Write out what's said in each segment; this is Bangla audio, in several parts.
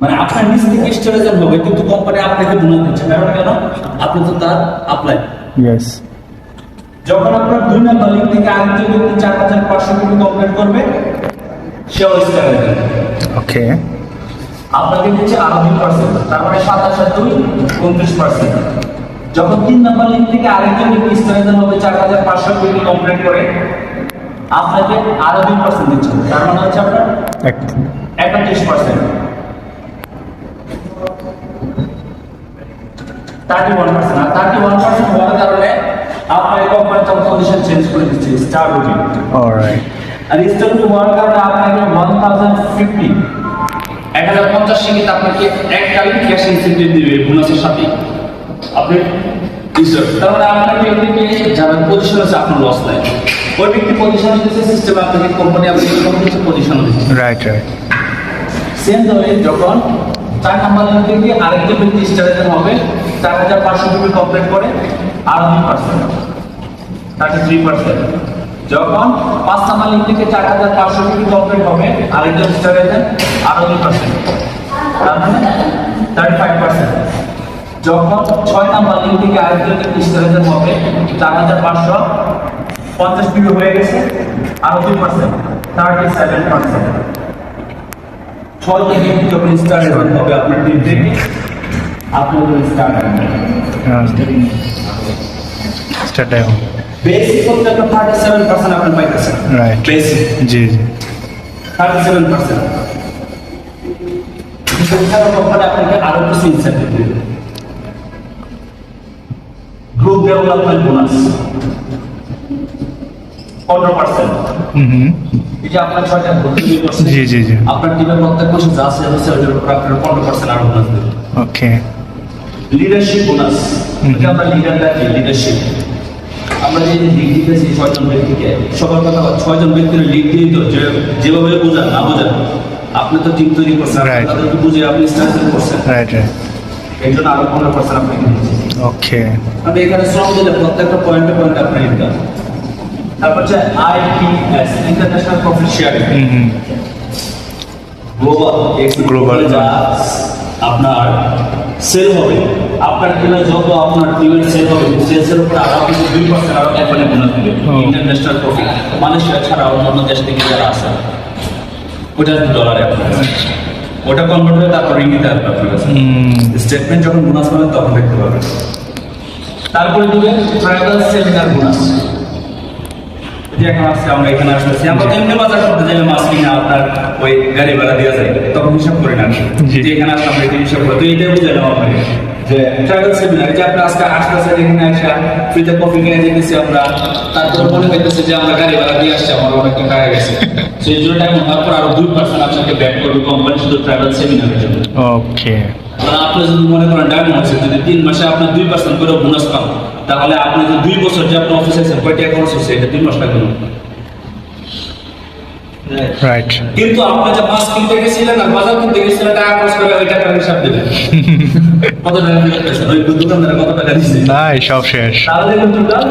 মানে আপনার নিজ থেকে স্টোরেজের হবে কিন্তু কোম্পানি আপনাকে বোনাস দিচ্ছে। কারণ কেন? আপনি তো তার আপ্লাই ইয়েস যখন আপনার দুই নাম্বার লিঙ্ক থেকে আরেকজন ব্যক্তি চার হাজার পাঁচশো কোটি কমপ্লিট করবে সেও স্টারে ওকে আপনাকে দিচ্ছে আরও দুই পার্সেন্ট তারপরে সাতাশ আর দুই উনত্রিশ পার্সেন্ট যখন তিন নাম্বার লিঙ্ক থেকে আরেকজন ব্যক্তি স্টারে হবে চার হাজার পাঁচশো কোটি কমপ্লিট করে আপনাকে আরও দুই পার্সেন্ট দিচ্ছে। তার মানে হচ্ছে আপনার এক একত্রিশ পার্সেন্ট থার্টি ওয়ান পার্সেন্ট আর থার্টি ওয়ান পার্সেন্ট হওয়ার কারণে আপনার কোম্পানি তখন কন্ডিশন চেঞ্জ করে দিচ্ছে স্টার রুটিন অলরাইট আর স্টার রুটিন হওয়ার কারণে আপনাকে ওয়ান থাউজেন্ড ফিফটি এক হাজার পঞ্চাশ সিঙ্গিত আপনাকে এককালীন ক্যাশ ইনসেন্টিভ দিবে বোনাসের সাথে। আপনি তার মানে আপনাকে যারা পজিশন আছে আপনার লস নাই। ওই ব্যক্তি পজিশন দিচ্ছে সিস্টেমে আপনাকে কোম্পানি আপনাকে কম কিছু পজিশন দিচ্ছে। রাইট রাইট সেম ধরে যখন চার নাম্বার লাইন থেকে আরেকটি ব্যক্তি স্টারেশন হবে। চার হাজার পাঁচশো কমপ্লিট করে, আরও দুই পার্সেন্ট থার্টি থ্রি পার্সেন্ট যখন পাঁচ নাম্বার লিঙ্ক থেকে চার হাজার পাঁচশো কোটি কমপ্লিট হবে, আরেকজন স্টারেশন আরও দুই পার্সেন্ট তার মানে থার্টি ফাইভ পার্সেন্ট যখন ছয় নাম্বার লিঙ্ক থেকে আরেকজন ব্যক্তি স্টারেশন হবে, চার হাজার পাঁচশো পঞ্চাশ কোটি হয়ে গেছে, আরও দুই পার্সেন্ট থার্টি সেভেন পার্সেন্ট ছয় থেকে যখন স্টার্ট হবে আপনার টিম থেকে। আপনার স্টার্ট হবে। স্টার্ট ডাউন বেসিক হচ্ছে আপনার থার্টি সেভেন পার্সেন্ট আপনি পাইতেছেন রাইট বেসিক জি জি। থার্টি সেভেন পার্সেন্ট আপনাকে আরও কিছু ইনসেন্টিভ দেবে। গ্রুপ ডেভেলপমেন্ট বোনাস পনেরো পার্সেন্ট হুম। হুম এই যে আপনার ছয়টা ভর্তি জি জি জি। আপনার টিমের প্রত্যেক মাসে যা সেল হচ্ছে ওইটার উপর আপনার পনেরো পার্সেন্ট আরও বোনাস দেবে ওকে লিডারশিপ বোনাস এটা আমরা লিডার ডাকি লিডারশিপ আমরা যে লিড দিতেছি ছয়জন ব্যক্তিকে সবার কথা বলা, ছয়জন ব্যক্তির লিড দিয়ে তো যেভাবে বোঝান না বোঝান আপনি তো টিম তৈরি করছেন তাদেরকে বুঝে আপনি স্ট্রাকচার করছেন। রাইট রাইট এই জন্য আরও পনেরো পার্সেন্ট আপনাকে দিচ্ছি ওকে আপনি এখানে শ্রম দিলে প্রত্যেকটা পয়েন্টে পয়েন্টে আপনার ইনকাম তারপর হচ্ছে আইপিএস ইন্টারন্যাশনাল প্রফিট শেয়ারিং হুম হুম। গ্লোবাল যা আপনার সেল হবে। আপনার যত আপনার টিমের সেল হবে সেলসের উপর আরও কিন্তু দুই পার্সেন্ট আরও বোনাস দিবে ইন্টারন্যাশনাল প্রফিট মালয়েশিয়া ছাড়া অন্যান্য দেশ থেকে যারা আসে ওটা ডলারে আপনার ওটা কনভার্ট হয়ে তারপর রিঙ্গিতে আসবে আপনার কাছে। স্টেটমেন্ট যখন বোনাস পাবেন তখন দেখতে পাবেন। তারপরে দিবে ট্রাইবাল সেমিনার বোনাস এখন আসছে আমরা এখানে আসতেছি। আমরা তো এমনি বাজার করতে যাই মাছ কিনে আপনার ওই গাড়ি ভাড়া দেওয়া যায়। তখন হিসাব করে না যে এখানে আসলে আমরা এটা হিসাব করে। তো এইটাই বুঝাইলাম আপনাকে। যে ট্রাভেল সেমিনার যে আপনি আজকে আসতেছেন এখানে আসা ফ্রিতে কফি কিনে যেতেছি আমরা। তারপর মনে হইতেছে যে আমরা গাড়ি ভাড়া দিয়ে আসছি আমার অনেক টাকা গেছে। সেই জন্য টাইম হওয়ার পর আরও দুই পার্সেন্ট আপনাকে ব্যাক করবে কোম্পানি শুধু ট্রাভেল সেমিনারের জন্য। ওকে আর আপনি যদি মনে করেন ডায়মন্ড আছে যদি তিন মাসে আপনি দুই পার্সেন্ট করে বোনাস পান তাহলে আপনি যে দুই বছর যে আপনি অফিসে আছেন কয় টাকা খরচ হচ্ছে? এটা তিন মাস টাকা রাইট কিন্তু আপনি যে মাছ কিনতে গেছিলেন আর বাজার কিনতে গেছিলেন টাকা খরচ করে ওই টাকার হিসাব দেবেন কত টাকা দিয়েছেন ওই দোকানদার কত টাকা দিচ্ছে নাই সব শেষ। তাহলে total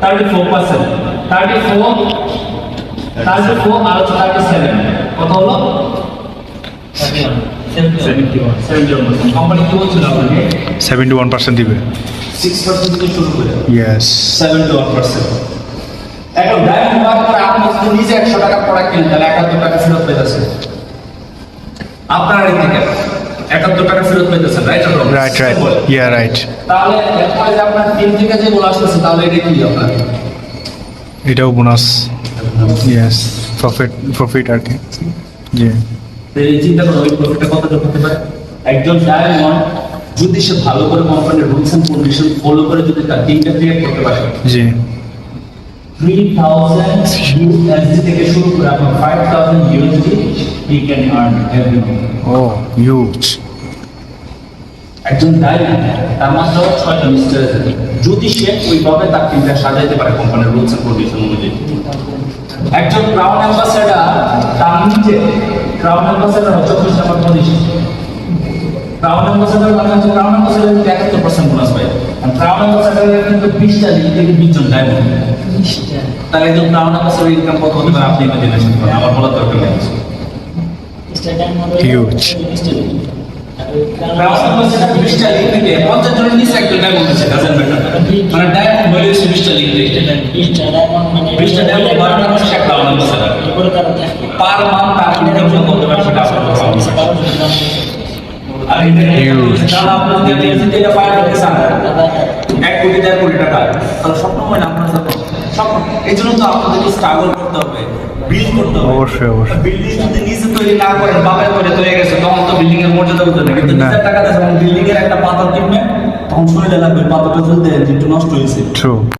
thirty four percent thirty four thirty four আর থার্টি সেভেন কত হলো? সেভেন্টি ওয়ান পার্সেন্ট দিবে। ইয়েস সেভেন্টি ওয়ান পার্সেন্ট এখন ডায়মন্ড হওয়ার পরে আপনি যদি নিজে একশো টাকা প্রোডাক্ট কিনেন তাহলে একাত্তর টাকা ফেরত আপনার এই থেকে একাত্তর টাকা ফেরত পেতেছেন right right right yeah right তাহলে এরপরে যে আপনার থেকে আসতেছে তাহলে এটা কি আপনার? এটাও বোনাস ইয়েস প্রফিট প্রফিট আর কি। জি চিন্তা করো ওই প্রফিটটা কতটা হতে পারে? একজন ডায়মন্ড যদি সে ভালো করে কোম্পানির রুলস এন্ড কন্ডিশন ফলো করে যদি তার টিমটা ক্রিয়েট করতে পারে। জি। থ্রি থাউজেন্ড ইউএসডি থেকে শুরু করে আপনার five thousand USD he can earn every oh use একজন ডায়মন্ড তার মাত্র ছয়জন স্টার যদি সে ওইভাবে তার টিমটা সাজাইতে পারে কোম্পানির রুলস এন্ড কন্ডিশন অনুযায়ী। একজন ক্রাউন অ্যাম্বাসেডার তার নিজে ক্রাউন অ্যাম্বাসেডার চব্বিশ নম্বর পজিশন ক্রাউন অ্যাম্বাসেডার মানে হচ্ছে ক্রাউন অ্যাম্বাসেডার কিন্তু একাত্তর পার্সেন্ট বোনাস পায় আর ক্রাউন কিন্তু বিশটা লিগ থেকে বিশজন ডায়মন্ড তার একজন ক্রাউন অ্যাম্বাসেডার ইনকাম কত হতে পারে আপনি ইমাজিনেশন করেন আমার বলার দরকার নেই। Huge. ব্যবস্থা করছে বিশটা লিখ থেকে পঞ্চাশ জনের নিচে একটা ডায়মন্ড আছে ডাজেন্ট ম্যাটার মানে ডায়মন্ড হচ্ছে বিশটা থেকে। বিশটা পার মান তার ইনকাম করতে সেটা আর এটা Huge. তাহলে আপনি যদি এনএসসি এটা ফাইল করতে চান এক কোটি দেড় কোটি টাকা তাহলে স্বপ্ন আপনার স্বপ্ন? এই জন্য তো আপনাদেরকে স্ট্রাগল করতে হবে বিল্ড করতে হবে। অবশ্যই, অবশ্যই। বিল্ডিং যদি নিজে তৈরি না করেন বাপের করে তৈরি গেছে তখন তো বিল্ডিং এর মর্যাদা বুঝতে না। কিন্তু নিজের টাকা দিয়ে বিল্ডিং এর একটা পাথর কিনবে তখন শরীরে লাগবে পাথরটা একটু নষ্ট হয়েছে.